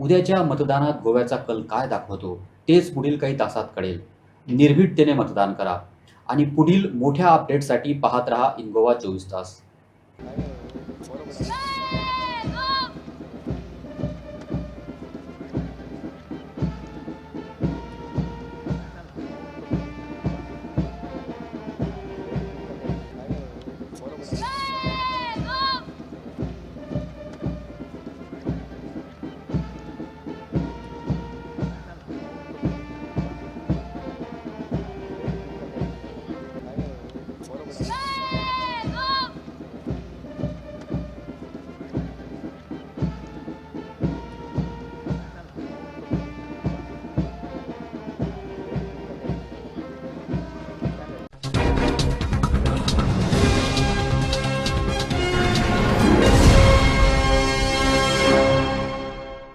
उद्याच्या मतदानात गोव्याचा कल काय दाखवतो तेच पुढील काही तासात कळेल. निर्भीडतेने मतदान करा आणि पुढील मोठ्या अपडेटसाठी पाहत रहा इन गोवा चोवीस तास.